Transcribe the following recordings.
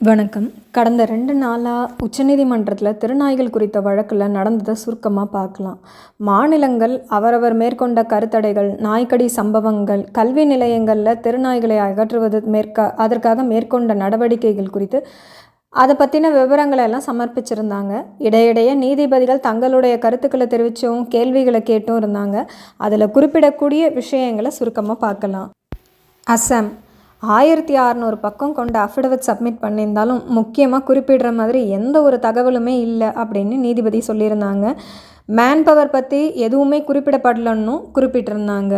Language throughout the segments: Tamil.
வணக்கம். கடந்த ரெண்டு நாளாக உச்சநீதிமன்றத்தில் திருநாய்கள் குறித்த வழக்கில் நடந்ததை சுருக்கமாக பார்க்கலாம் மாநிலங்கள் அவரவர் மேற்கொண்ட கருத்தடைகள் நாய்க்கடி சம்பவங்கள் கல்வி நிலையங்களில் திருநாய்களை அகற்றுவது மேற்க அதற்காக மேற்கொண்ட நடவடிக்கைகள் குறித்து அதை பற்றின விவரங்களை எல்லாம் சமர்ப்பிச்சிருந்தாங்க. இடையிடையே நீதிபதிகள் தங்களுடைய கருத்துக்களை தெரிவித்தும் கேள்விகளை கேட்டும் இருந்தாங்க. அதில் குறிப்பிடக்கூடிய விஷயங்களை சுருக்கமாக பார்க்கலாம் அஸ்ஸாம் ஆயிரத்தி அறநூறு பக்கம் கொண்ட அஃபிடவிட் சப்மிட் பண்ணியிருந்தாலும் முக்கியமாக குறிப்பிடுற மாதிரி எந்த ஒரு தகவலுமே இல்லை அப்படின்னு நீதிபதி சொல்லியிருந்தாங்க. மேன் பவர் பற்றி எதுவுமே குறிப்பிடப்படலன்னு குறிப்பிட்டிருந்தாங்க.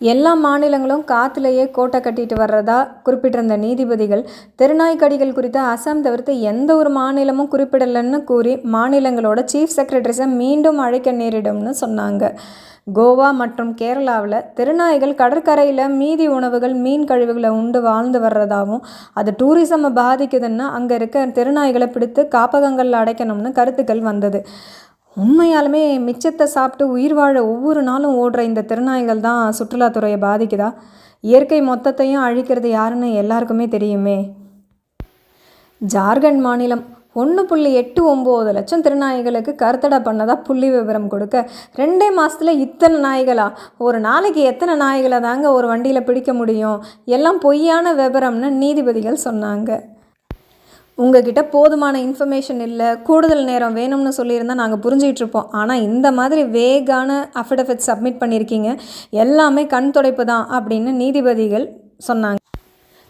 எல்லா மாநிலங்களும் காத்திலேயே கோட்டை கட்டிட்டு வர்றதா குறிப்பிட்டிருந்த நீதிபதிகள் திருநாய்க்கடிகள் குறித்த அசாம் தவிர்த்து எந்த ஒரு மாநிலமும் குறிப்பிடலைன்னு கூறி மாநிலங்களோட சீஃப் செக்ரட்டரிஸை மீண்டும் அழைக்க நேரிடும்னு சொன்னாங்க. கோவா மற்றும் கேரளாவில் திருநாய்கள் கடற்கரையில் மீதி உணவுகள் மீன் கழிவுகளை உண்டு வாழ்ந்து வர்றதாகவும் அது டூரிசமை பாதிக்குதுன்னா அங்கே இருக்க திருநாய்களை பிடித்து காப்பகங்களில் அடைக்கணும்னு கருத்துக்கள் வந்தது. உண்மையாலுமே மிச்சத்தை சாப்பிட்டு உயிர் வாழ ஒவ்வொரு நாளும் ஓடுற இந்த திருநாய்கள் தான் சுற்றுலாத்துறையை பாதிக்குதா? இயற்கை மொத்தத்தையும் அழிக்கிறது யாருன்னு எல்லாருக்குமே தெரியுமே. ஜார்க்கண்ட் மாநிலம் ஒன்று புள்ளி எட்டு ஒம்பது லட்சம் திருநாய்களுக்கு கருத்தடை பண்ணதாக புள்ளி விவரம் கொடுக்க. ரெண்டே மாதத்தில் இத்தனை நாய்களா? ஒரு நாளைக்கு எத்தனை நாய்களை தாங்க ஒரு வண்டியில் பிடிக்க முடியும்? எல்லாம் பொய்யான விவரம்னு நீதிபதிகள் சொன்னாங்க. உங்ககிட்ட போதுமான இன்ஃபர்மேஷன் இல்லை கூடுதல் நேரம் வேணும்னு சொல்லியிருந்தால் நாங்கள் புரிஞ்சிகிட்டு இருப்போம். ஆனால் இந்த மாதிரி வேகான அஃபிடவிட் சப்மிட் பண்ணியிருக்கீங்க எல்லாமே கண் துடைப்பு தான் அப்படின்னு நீதிபதிகள் சொன்னாங்க.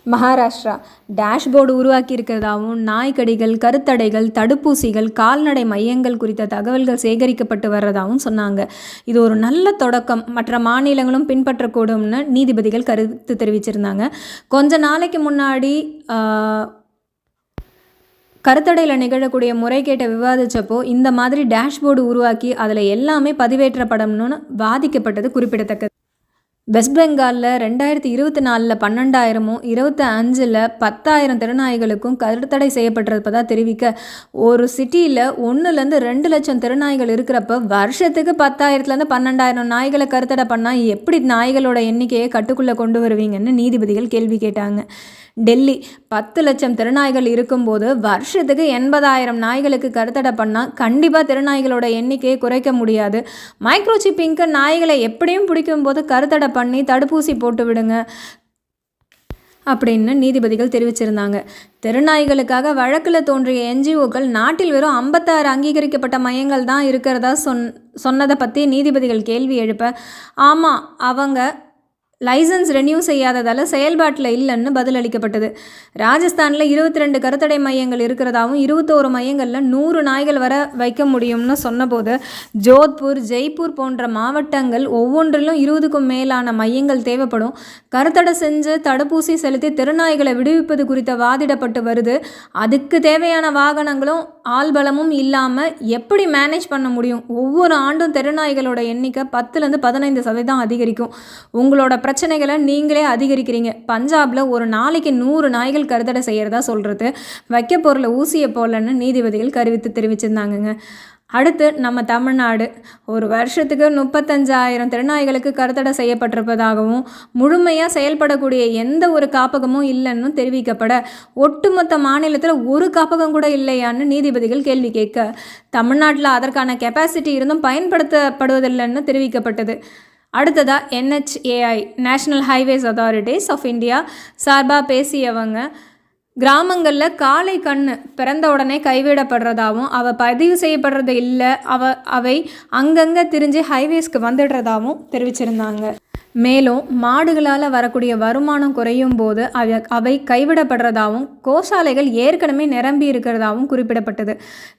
மகாராஷ்டிரா டேஷ்போர்டு உருவாக்கி இருக்கிறதாவும் நாய்க்கடிகள் கருத்தடைகள் தடுப்பூசிகள் கால்நடை மையங்கள் குறித்த தகவல்கள் சேகரிக்கப்பட்டு வர்றதாகவும் சொன்னாங்க. இது ஒரு நல்ல தொடக்கம். மற்ற மாநிலங்களும் பின்பற்றக்கூடும்னு நீதிபதிகள் கருத்து தெரிவிச்சிருந்தாங்க. கொஞ்ச நாளைக்கு முன்னாடி கருத்தடையில் நிகழக்கூடிய முறைகேட்டை விவாதித்தப்போ இந்த மாதிரி டேஷ்போர்டு உருவாக்கி அதில் எல்லாமே பதிவேற்றப்படணும்னு வாதிக்கப்பட்டது குறிப்பிடத்தக்கது. வெஸ்ட் பெங்காலில் ரெண்டாயிரத்தி இருபத்தி நாலில் பன்னெண்டாயிரமும் இருபத்தி அஞ்சில் பத்தாயிரம் திறனாய்களுக்கும் கருத்தடை செய்யப்பட்டிருப்பதாக தெரிவிக்க ஒரு சிட்டியில் ஒன்றுலேருந்து ரெண்டு லட்சம் திறனாய்கள் இருக்கிறப்ப வருஷத்துக்கு பத்தாயிரத்துலேருந்து பன்னெண்டாயிரம் நாய்களை கருத்தடை பண்ணால் எப்படி நாய்களோட எண்ணிக்கையை கட்டுக்குள்ளே கொண்டு வருவீங்கன்னு நீதிபதிகள் கேள்வி கேட்டாங்க. டெல்லி. பத்து லட்சம் திருநாய்கள் இருக்கும்போது வருஷத்துக்கு எண்பதாயிரம் நாய்களுக்கு கருத்தடை பண்ணால் கண்டிப்பாக திருநாய்களோட எண்ணிக்கையை குறைக்க முடியாது. மைக்ரோசிப்பிங்க்கு நாய்களை எப்படியும் பிடிக்கும்போது கருத்தடை பண்ணி தடுப்பூசி போட்டு விடுங்க அப்படின்னு நீதிபதிகள் தெரிவிச்சிருந்தாங்க. திருநாய்களுக்காக வழக்கில் தோன்றிய என்ஜிஓக்கள் நாட்டில் வெறும் ஐம்பத்தாறு அங்கீகரிக்கப்பட்ட மையங்கள் தான் இருக்கிறதா சொன் சொன்னதை பற்றி நீதிபதிகள் கேள்வி எழுப்ப ஆமாம் அவங்க லைசன்ஸ் ரெனியூ செய்யாததால் செயல்பாட்டில் இல்லைன்னு பதிலளிக்கப்பட்டது ராஜஸ்தானில் இருபத்தி ரெண்டு கருத்தடை மையங்கள் இருக்கிறதாவும் இருபத்தோரு மையங்களில் நூறு நாய்கள் வர வைக்க முடியும்னு சொன்னபோது ஜோத்பூர் ஜெய்ப்பூர் போன்ற மாவட்டங்கள் ஒவ்வொன்றிலும் இருபதுக்கும் மேலான மையங்கள் தேவைப்படும். கருத்தடை செஞ்சு தடுப்பூசி செலுத்தி திருநாய்களை விடுவிப்பது குறித்த வாதிடப்பட்டு வருது. அதுக்கு தேவையான வாகனங்களும் ஆள்பலமும் இல்லாமல் எப்படி மேனேஜ் பண்ண முடியும்? ஒவ்வொரு ஆண்டும் தெருநாய்களோட எண்ணிக்கை பத்துலேருந்து பதினைந்து சதவீதம் அதிகரிக்கும். உங்களோட பிரச்சனைகளை நீங்களே அதிகரிக்கிறீங்க. பஞ்சாபில் ஒரு நாளைக்கு நூறு நாய்கள் கருத்தடை செய்கிறதா சொல்கிறது வைக்க பொருளை ஊசியை போலன்னு நீதிபதிகள் கருவித்து தெரிவிச்சிருந்தாங்கங்க. அடுத்து நம்ம தமிழ்நாடு. ஒரு வருஷத்துக்கு முப்பத்தஞ்சாயிரம் திருநாய்களுக்கு கருத்தடை செய்யப்பட்டிருப்பதாகவும் முழுமையாக செயல்படக்கூடிய எந்த ஒரு காப்பகமும் இல்லைன்னு தெரிவிக்கப்பட ஒட்டுமொத்த மாநிலத்தில் ஒரு காப்பகம் கூட இல்லையான்னு நீதிபதிகள் கேள்வி கேட்க தமிழ்நாட்டில் அதற்கான கெப்பாசிட்டி இருந்தும் பயன்படுத்தப்படுவதில்லைன்னு தெரிவிக்கப்பட்டது. அடுத்ததாக NHAI national highways authorities of India சார்பாக பேசியவங்க. கிராமங்களில் காளை கண்ணு பிறந்த உடனே கைவிடப்படுறதாகவும் அவள் பதிவு செய்யப்படுறது இல்லை அவ அவை அங்கங்கே திரிஞ்சு ஹைவேஸ்க்கு வந்துடுறதாகவும் தெரிவிச்சிருந்தாங்க. மேலும் மாடுகளால் வரக்கூடிய வருமானம் குறையும் போது அவை அவை கைவிடப்படுறதாகவும் கோசாலைகள் ஏற்கனவே நிரம்பி இருக்கிறதாகவும் குறிப்பிடப்பட்டது.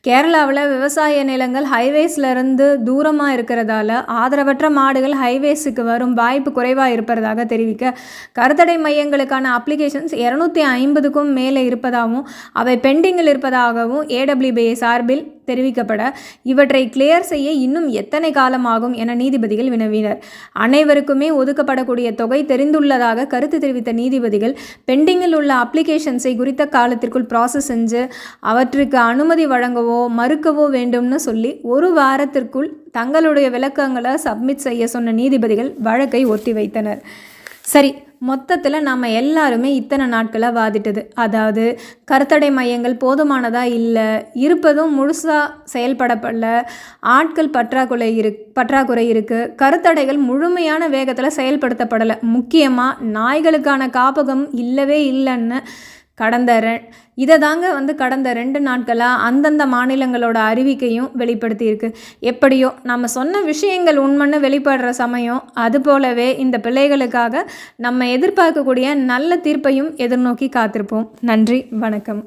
கேரளாவில் விவசாய நிலங்கள் ஹைவேஸ்லேருந்து தூரமாக இருக்கிறதால ஆதரவற்ற மாடுகள் ஹைவேஸுக்கு வரும் வாய்ப்பு குறைவாக இருப்பதாக தெரிவிக்க கருத்தடை மையங்களுக்கான அப்ளிகேஷன்ஸ் இரநூத்தி ஐம்பதுக்கும் மேலே இருப்பதாகவும் அவை பெண்டிங்கில் இருப்பதாகவும் ஏடபிள்யூபிஏ சார்பில் தெரிவிக்கப்பட இவற்றை கிளியர் செய்ய இன்னும் எத்தனை காலம் ஆகும் என நீதிபதிகள் வினவினர். அனைவருக்குமே ஒதுக்கப்படக்கூடிய தொகை தெரிந்துள்ளதாக கருத்து தெரிவித்த நீதிபதிகள் பெண்டிங்கில் உள்ள அப்ளிகேஷன்ஸை குறித்த காலத்திற்குள் ப்ராசஸ் செஞ்சு அவற்றுக்கு அனுமதி வழங்கவோ மறுக்கவோ வேண்டும்னு சொல்லி ஒரு வாரத்திற்குள் தங்களுடைய விளக்கங்களை சப்மிட் செய்ய சொன்ன நீதிபதிகள் வழக்கை ஒத்திவைத்தனர். சரி மொத்தத்தில் நம்ம எல்லாருமே இத்தனை நாட்களாக வாதிட்டது. அதாவது கருத்தடை மையங்கள் போதுமானதாக இல்லை இருப்பதும் முழுசாக செயல்படப்படல ஆட்கள் பற்றாக்குறை இரு பற்றாக்குறை இருக்குது கருத்தடைகள் முழுமையான வேகத்தில் செயல்படுத்தப்படலை. முக்கியமாக நாய்களுக்கான காப்பகம் இல்லவே இல்லைன்னு கடந்த ரெ இதை தாங்க வந்து கடந்த ரெண்டு நாட்களாக அந்தந்த மாநிலங்களோட அறிவிக்கையும் வெளிப்படுத்தியிருக்கு. எப்படியோ நம்ம சொன்ன விஷயங்கள் உண்மைன்னு வெளிப்படுற சமயம் அது போலவே இந்த பிள்ளைகளுக்காக நம்ம எதிர்பார்க்கக்கூடிய நல்ல தீர்ப்பையும் எதிர்நோக்கி காத்திருப்போம். நன்றி வணக்கம்.